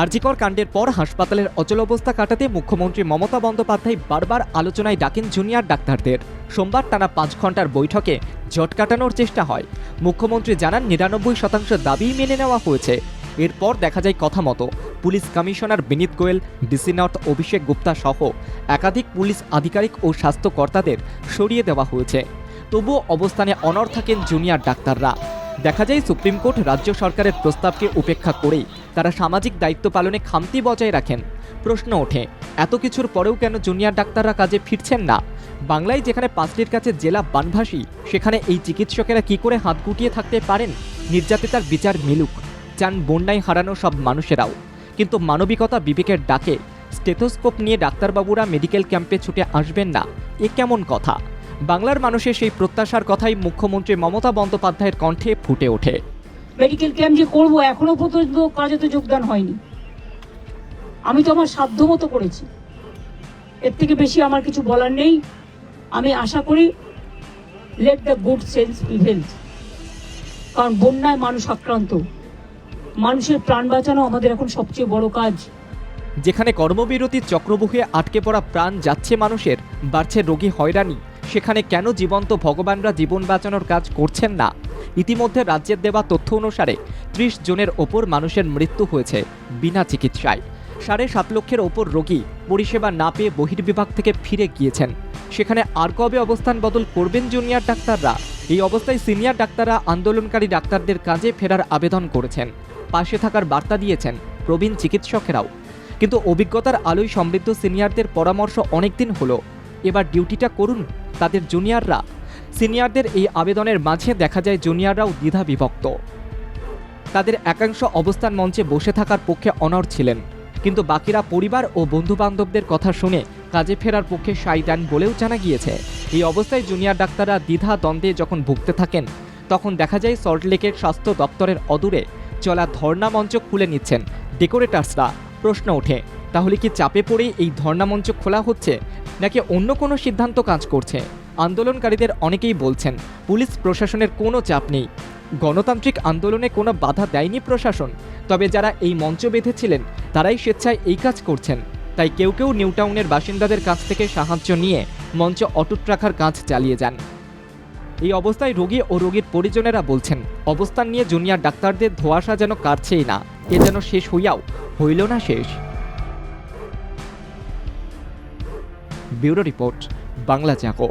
আরজিকর কাণ্ডের পর হাসপাতালের অচল অবস্থা কাটাতে মুখ্যমন্ত্রী মমতা বন্দ্যোপাধ্যায় বারবার আলোচনায় ডাকেন জুনিয়র ডাক্তারদের। সোমবার টানা পাঁচ ঘণ্টার বৈঠকে জট কাটানোর চেষ্টা হয়। মুখ্যমন্ত্রী জানান, নিরানব্বই শতাংশ দাবি মেনে নেওয়া হয়েছে। এরপর দেখা যায় কথা মতো। Police commissioner Vineet Goel, DC north Abhishek Gupta সহ একাধিক পুলিশ আধিকারিক ও স্বাস্থ্যকর্তাদের সরিয়ে দেওয়া হয়েছে। তবুও অবস্থানে অনড় থাকেন জুনিয়র ডাক্তাররা। দেখা যায়, সুপ্রিম কোর্ট রাজ্য সরকারের প্রস্তাবকে উপেক্ষা করেই তারা সামাজিক দায়িত্ব পালনে খামতি বজায় রাখেন। প্রশ্ন ওঠে, এত কিছুর পরেও কেন জুনিয়র ডাক্তাররা কাজে ফিরছেন না? বাংলায় যেখানে পাঁচটির কাছে জেলা বানভাসী, সেখানে এই চিকিৎসকেরা কি করে হাত গুটিয়ে থাকতে পারেন? নির্যাতিতার বিচার মিলুক, চান বন্যায় হারানো সব মানুষেরাও। কিন্তু মানবিকতা বিবেকের ডাকে স্টেথোস্কোপ নিয়ে ডাক্তারবাবুরা মেডিকেল ক্যাম্পে ছুটে আসবেন না, এ কেমন কথা? বাংলার মানুষের সেই প্রত্যাশার কথাই মুখ্যমন্ত্রী মমতা বন্দ্যোপাধ্যায়ের কণ্ঠে ফুটে ওঠে। মেডিকেল ক্যাম্প যে করব, এখনও পর্যন্ত কাজে তো যোগদান হয়নি। আমি তো আমার সাধ্য মতো করেছি। এর থেকে বেশি আমার কিছু বলার নেই। আমি আশা করি let the good sense prevails কারণ বন্যায় মানুষ আক্রান্ত। মানুষের প্রাণ বাঁচানো আমাদের এখন সবচেয়ে বড় কাজ। যেখানে কর্মবিরতির চক্রবুহে আটকে পড়া প্রাণ যাচ্ছে মানুষের, বাড়ছে রোগী হয়রানি। সেখানে কেন জীবন্ত ভগবানরা জীবন বাঁচানোর কাজ করছেন না? ইতিমধ্যে রাজ্যের দেওয়া তথ্য অনুসারে ত্রিশ জনের ওপর মানুষের মৃত্যু হয়েছে বিনা চিকিৎসায়। সাড়ে সাত লক্ষের ওপর রোগী পরিষেবা না পেয়ে বহির্বিভাগ থেকে ফিরে গিয়েছেন। সেখানে আর কবে অবস্থান বদল করবেন জুনিয়র ডাক্তাররা? এই অবস্থায় সিনিয়র ডাক্তাররা আন্দোলনকারী ডাক্তারদের কাজে ফেরার আবেদন করেছেন। পাশে থাকার বার্তা দিয়েছেন প্রবীণ চিকিৎসকেরাও। কিন্তু অভিজ্ঞতার আলোয় সমৃদ্ধ সিনিয়রদের পরামর্শ অনেকদিন হলো। এবার ডিউটিটা করুন, তাদের জুনিয়ররা সিনিয়রদের এই আবেদনের মাঝে দেখা যায় জুনিয়ররাও দ্বিধা বিভক্ত তাদের একাংশ অবস্থান মঞ্চে বসে থাকার পক্ষে অনড় ছিলেন, কিন্তু বাকিরা পরিবার ও বন্ধুবান্ধবদের কথা শুনে কাজে ফেরার পক্ষে সাই দেন বলেও জানা গিয়েছে। এই অবস্থায় জুনিয়র ডাক্তাররা দ্বিধা দ্বন্দ্বে যখন ভুগতে থাকেন, তখন দেখা যায় সল্টলেকের স্বাস্থ্য দপ্তরের অদূরে চলা ধর্ণা মঞ্চ খুলে নিচ্ছেন ডেকোরেটার্সরা। প্রশ্ন ওঠে, তাহলে কি চাপে পড়ে এই ধর্ণা মঞ্চ খোলা হচ্ছে, নাকি অন্য কোনো সিদ্ধান্ত কাজ করছে? আন্দোলনকারীদের অনেকেই বলছেন, পুলিশ প্রশাসনের কোনো চাপ নেই। গণতান্ত্রিক আন্দোলনে কোনো বাধা দেয়নি প্রশাসন। তবে যারা এই মঞ্চ বেঁধেছিলেন, তারাই স্বেচ্ছায় এই কাজ করছেন। তাই কেউ কেউ নিউটাউনের বাসিন্দাদের কাছ থেকে সাহায্য নিয়ে মঞ্চ অটুট রাখার কাজ চালিয়ে যান। এই অবস্থায় রোগী ও রোগীর পরিজনেরা বলছেন, অবস্থান নিয়ে জুনিয়র ডাক্তারদের ধোয়াশা যেন কাটছেই না। এ যেন শেষ হইয়াও হইল না শেষ। Bureau report, Bangla চাকো